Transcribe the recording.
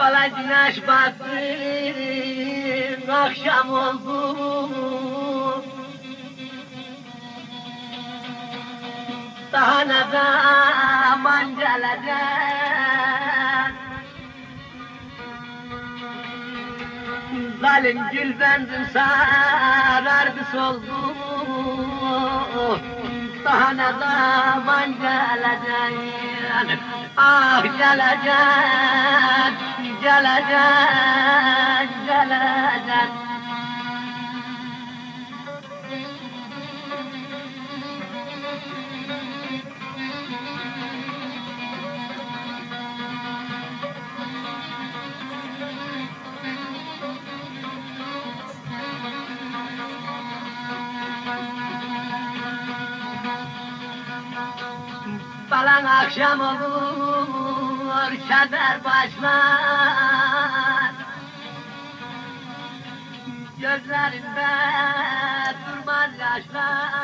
bala güneş battı, akşam oldu. Daha ne zaman gelecek? Zalim gül benzin sarardı soldu. Daha ne zaman gelecek? Ah gelecek, gelecek, gelecek. Falan akşam olur, keder başlar. Gözlerimde durmaz yaşlar.